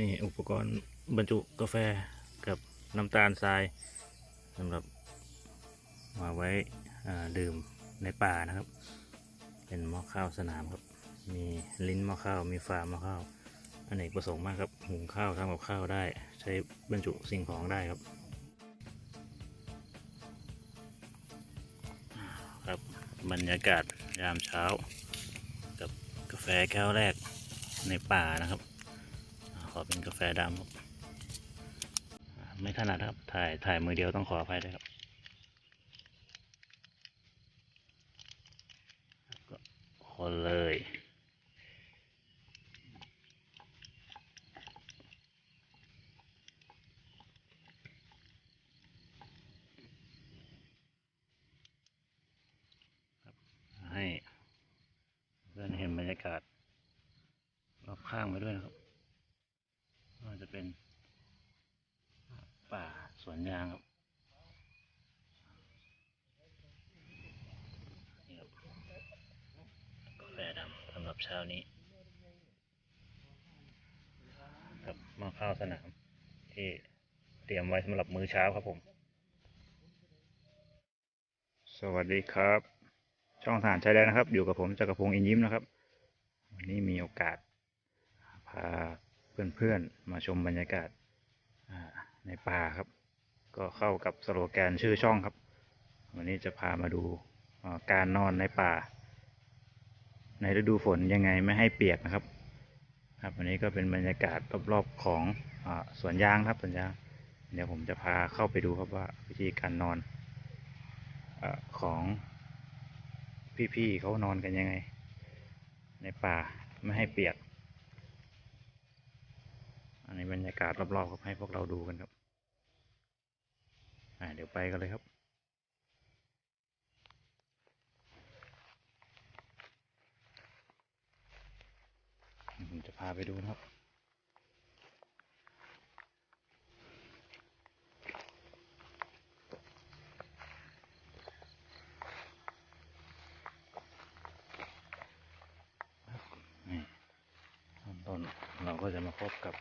นี่อุปกรณ์บรรจุกาแฟกับน้ำตาลทรายสำหรับมาไว้ดื่มในป่านะครับ เป็นหม้อข้าวสนามครับ มีลิ้นหม้อข้าวมีฝามหม้อข้าวอันเนกประสงค์มากครับหุงข้าวทำกับข้าวได้ ใช้บรรจุสิ่งของได้ครับ ครับบรรยากาศยามเช้า กับกาแฟแก้วแรกในป่านะครับ อ่าขอเป็นกาแฟดำครับไม่ถนัดครับ ถ่ายถ่ายมือเดียวต้องขออภัยด้วยครับก็คนเลยให้เพื่อนเห็นบรรยากาศรอบข้างไปด้วยนะครับ เป็นป่าสวนยางครับนี่ครับกาแฟดำสำหรับเช้านี้ ครับมาข้าวสนาม ที่เตรียมไว้สำหรับมื้อเช้าครับผม สวัสดีครับ ช่องฐานชายแดนนะครับ อยู่กับผมจักรพงศ์อินยิ้มนะครับ วันนี้มีโอกาสพา เพื่อนๆ มาชมบรรยากาศในป่าครับ ก็เข้ากับสโลแกนชื่อช่องครับ วันนี้จะพามาดูการนอนในป่า ในฤดูฝนยังไงไม่ให้เปียกนะครับ ครับวันนี้ก็เป็นบรรยากาศรอบๆของอสวนยางครับสวนยางเดี๋ยวผมจะพาเข้าไปดูครับว่าวิธีการนอนอของพี่ๆเขานอนกันยังไง ในป่าไม่ให้เปียก อันนี้บรรยากาศรอบๆครับให้พวกเราดูกันครับ อ่าเดี๋ยวไปกันเลยครับผมจะพาไปดูนะครับนี่ขั้นต้เราก็จะมาพบกับ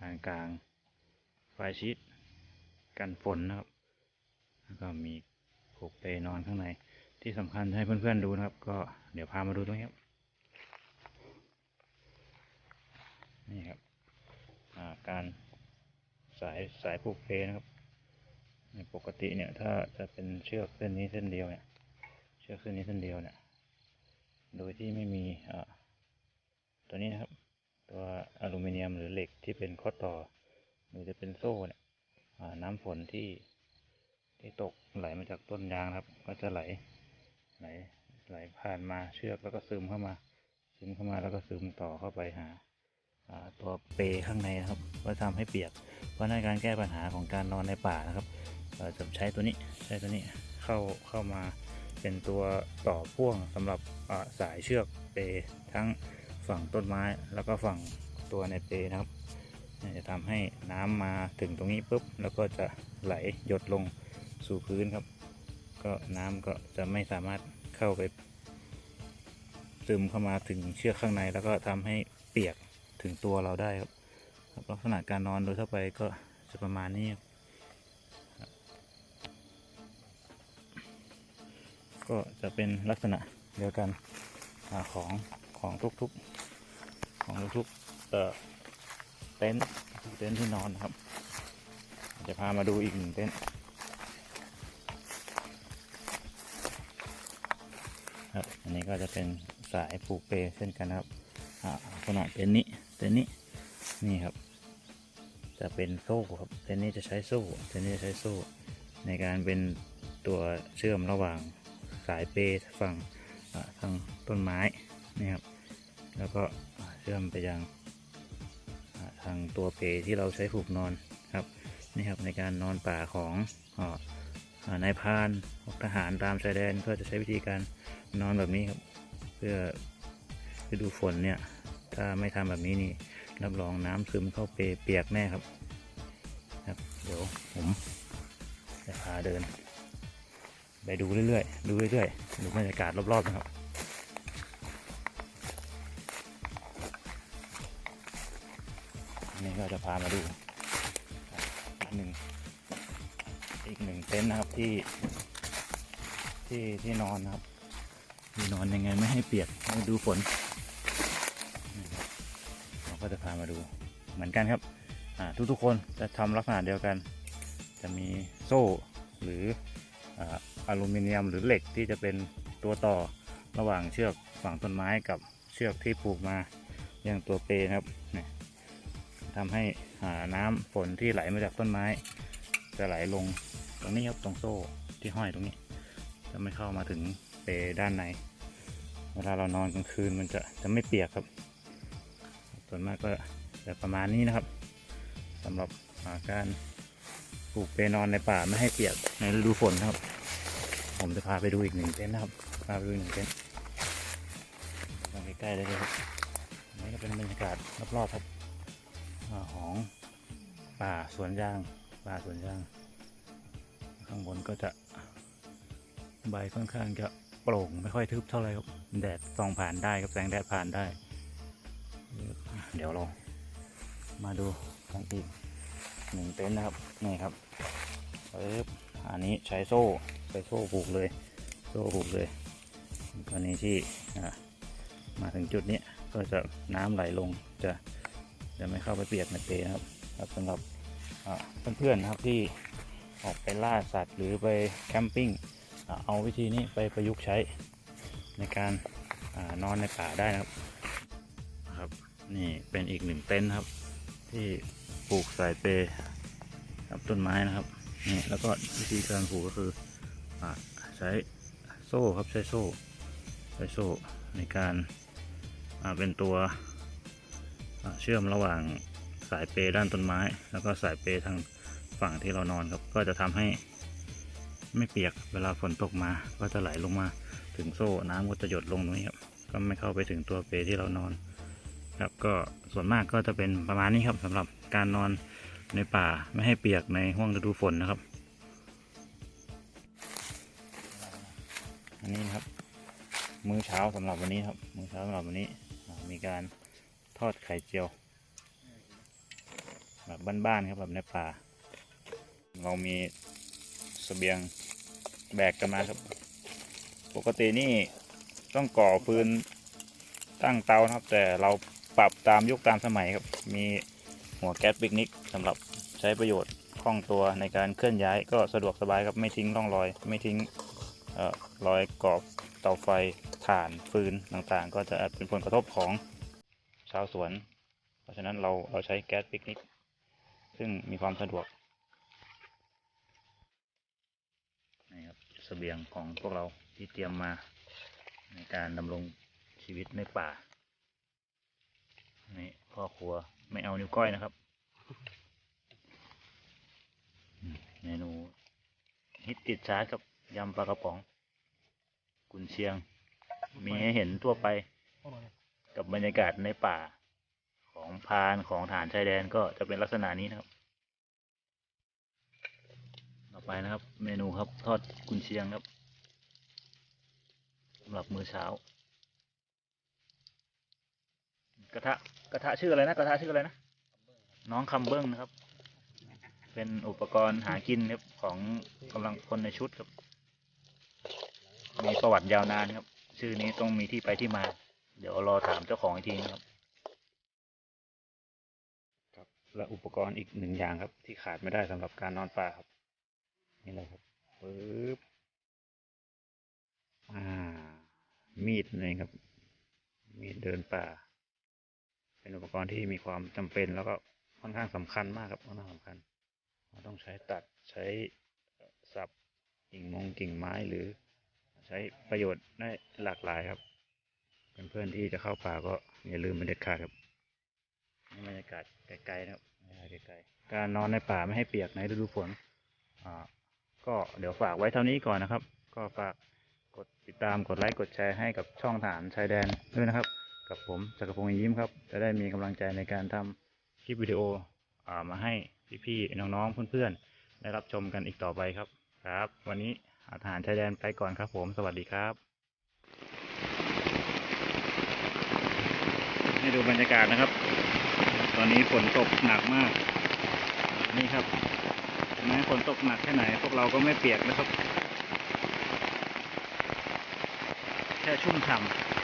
ทางกลางไฟชีตกันฝนนะครับ แล้วก็มีผูกเปนอนข้างใน ที่สำคัญให้เพื่อนๆดูนะครับ ก็เดี๋ยวพามาดูตรงนี้ครับ นี่ครับอาการสายสายผูกเพลนะครับในปกติเนี่ยถ้าจะเป็นเชือกเส้นนี้เส้นเดียวเนี่ย เชือกเส้นนี้เส้นเดียวเนี่ย โดยที่ไม่มีตัวนี้นะครับ ตัวอลูมิเนียมหรือเหล็กที่เป็นข้อต่อหรือจะเป็นโซ่เนี่ยน้ำฝนที่ที่ตกไหลมาจากต้นยางครับ ก็จะไหลไหลไหลผ่านมาเชือกแล้วก็ซึมเข้ามาซึมเข้ามาแล้วก็ซึมต่อเข้าไปหาตัวเปข้างในนะครับก็ทำให้เปียก เพราะในการแก้ปัญหาของการนอนในป่านะครับเราจะใช้ตัวนี้ใช้ตัวนี้เข้าเข้ามาเป็นตัวต่อพ่วงสำหรับสายเชือกเปทั้ง ฝั่งต้นไม้แล้วก็ฝั่งตัวในเปนะครับจะทำให้น้ำมาถึงตรงนี้ปุ๊บแล้วก็จะไหลหยดลงสู่พื้นครับ ก็น้ำก็จะไม่สามารถเข้าไปซึมเข้ามาถึงเชือกข้างใน แล้วก็ทำให้เปียกถึงตัวเราได้ครับลักษณะการนอนโดยทั่วไปก็จะประมาณนี้ครับก็จะเป็นลักษณะเดียวกันของ ของทุกๆ ของทุกๆเอ่อเต็นท์เต็นท์ที่นอนนะครับ จะพามาดูอีกหนึ่งเต็นท์ครับอันนี้ก็จะเป็นสายผูกเปเช่นกันครับอ่าลักษณะเต็นท์นี้เต็นท์นี้นี่ครับ จะเป็นโซ่ครับเต็นท์นี้จะใช้โซ่เต็นท์นี้จะใช้โซ่ในการเป็นตัวเชื่อมระหว่างสายเปฝั่งอ่าทางต้นไม้นี่ครับ แล้วก็เชื่อมไปยังทางตัวเปที่เราใช้ผูกนอนครับนี่ครับในการนอนป่าของออนายพานทหารตามชายแดนก็จะใช้วิธีการนอนแบบนี้ครับ เพื่อฤดูฝนเนี่ยถ้าไม่ทำแบบนี้นี่รับรองน้ำซึมเข้าเปเปียกแน่ครับครับ เดี๋ยวผมจะพาเดิน ไปดูเรื่อยๆ ดูเรื่อยๆ ดูบรรยากาศรอบๆนะครับ นี่ก็จะพามาดูอีกหนึ่งอีกหนึ่งเต็นท์นะครับที่ที่ที่นอนนะครับที่นอนยังไงไม่ให้เปียกไม่ดูฝนเราก็จะพามาดูเหมือนกันครับอ่าทุกคนจะทำลักษณะเดียวกัน จะมีโซ่หรืออ่าอลูมิเนียมหรือเหล็กที่จะเป็นตัวต่อระหว่างเชือกฝั่งต้นไม้กับเชือกที่ผูกมาอยังตัวเปนะครับเนี่ย ทำให้อ่าน้ำฝนที่ไหลมาจากต้นไม้ จะไหลลงตรงนี้ครับตรงโซ่ที่ห้อยตรงนี้ จะไม่เข้ามาถึงเปด้านใน เวลาเรานอนกลางคืนมันจะจะไม่เปียกครับ ส่วนมากก็จะประมาณนี้นะครับสำหรับาการปลูกเปนอนในป่าไม่ให้เปียกในฤดูฝนครับ ผมจะพาไปดูอีกหนึ่งเต็นท์นะครับพาไปดูหนึ่งเต็นท์มองใกล้ๆเลยครับนนี้ก็เป็นบรรยากาศรอบๆครับ ของป่าสวนยางป่าสวนยาง ข้างบนก็จะใบค่อนข้างจะโปร่งไม่ค่อยทึบเท่าไหร่ครับแดดส่องผ่านได้ครับแสงแดดผ่านได้ เดี๋ยวเรามาดูกันอีกหนึ่งเต็นท์นะครับนี่ครับปึ๊บอันนี้ใช้โซ่ใช้โซ่ผูกเลย โซ่ผูกเลยกรณีที่มาถึงจุดนี้ก็จะน้ำไหลลงจะ จะไม่เข้าไปเปียกในเปนะครับครับสำหรับเพื่อนๆนะครับที่ออกไปล่าสัตว์หรือไปแคมปิ้งเอาวิธีนี้ไปประยุกต์ใช้ในการอนอนในป่าได้นะครับนะครับ นี่เป็นอีกหนึ่งเต็นท์ครับ ที่ปลูกสายเปกับต้นไม้นะครับนี่แล้วก็วิธีการปลูกก็คืออใช้โซ่ครับใช้โซ่ ใช้โซ่ในการเป็นตัว เชื่อมระหว่างสายเปด้านต้นไม้ แล้วก็สายเปทางฝั่งที่เรานอนครับ ก็จะทำให้ไม่เปียกเวลาฝนตกมา ก็จะไหลลงมาถึงโซ่น้ำก็จะหยดลงตรงนี้ครับก็ไม่เข้าไปถึงตัวเปที่เรานอน ครับก็ส่วนมากก็จะเป็นประมาณนี้ครับสำหรับการนอนในป่าไม่ให้เปียกในห้วงฤดูฝนนะครับ อันนี้นะครับ มื้อเช้าสำหรับวันนี้ครับ มื้อเช้าสำหรับวันนี้มีการ ทอดไข่เจียว แบบบ้านๆครับแบบในป่า เรามีเสบียงแบกกันมาครับ ปกตินี่ต้องก่อฟืนตั้งเตานะครับ แต่เราปรับตามยุคตามสมัยครับ มีหัวแก๊สปิกนิกสำหรับใช้ประโยชน์คล่องตัวในการเคลื่อนย้ายก็สะดวกสบายครับไม่ทิ้งร่องรอย ไม่ทิ้งออรอยกรอบเตาไฟถ่านฟืนต่างๆ ก็จะอาจเป็นผลกระทบของ ชาวสวน เพราะฉะนั้นเราเราใช้แก๊สปิกนิก ซึ่งมีความสะดวกนี่ครับเสบียงของพวกเราที่เตรียมมาในการดำรงชีวิตในป่า นี่พ่อครัวไม่เอานิ้วก้อยนะครับ เมนูฮิตติดชาร์จกับยำปลากระป๋อง กุนเชียง มีให้เห็นทั่วไป กับบรรยากาศในป่าของพานของฐานชายแดนก็จะเป็นลักษณะนี้นะครับ ต่อไปนะครับ เมนูครับทอดกุนเชียงครับสำหรับมื้อเช้า กระทะกระทะชื่ออะไรนะกระทะชื่ออะไรนะน้องคำเบิ้งนะครับ เป็นอุปกรณ์หากินครับของกำลังคนในชุดครับ มีประวัติยาวนานครับ ชื่อนี้ต้องมีที่ไปที่มา เดี๋ยวรอถามเจ้าของอีกทีนะครับ ครับ และอุปกรณ์อีกหนึ่งอย่างครับ ที่ขาดไม่ได้สำหรับการนอนป่าครับ นี่เลยครับปึ๊บอ่า มีดนี่เองครับ มีดเดินป่า เป็นอุปกรณ์ที่มีความจำเป็นแล้วก็ค่อนข้างสำคัญมากครับค่อนข้างสำคัญเราต้องใช้ตัดใช้สับกิ่งมงกิ่งไม้หรือ ใช้ประโยชน์ได้หลากหลายครับ เพื่อนๆที่จะเข้าป่าก็อย่าลืมเป็นเด็ดขาดครับนี่บรรยากาศไกลๆนะครับบรรยากาศไกลๆการนอนในป่าไม่ให้เปียกในฤดูฝนอ่าก็เดี๋ยวฝากไว้เท่านี้ก่อนนะครับ ก็ฝากกดติดตามกดไลค์กดแชร์ให้กับช่องฐานชายแดนด้วยนะครับ กับผมจักรพงศ์ยิ้มครับ จะได้มีกำลังใจในการทำคลิปวิดีโออ่ามาให้พี่ๆน้องๆเพื่อนๆได้รับชมกันอีกต่อไปครับ ครับ วันนี้อาหารชายแดนไปก่อนครับผม สวัสดีครับ ให้ดูบรรยากาศนะครับ ตอนนี้ฝนตกหนักมาก นี่ครับแม้ฝนตกหนักแค่ไหน พวกเราก็ไม่เปียกนะครับ แค่ชุ่มฉ่ำ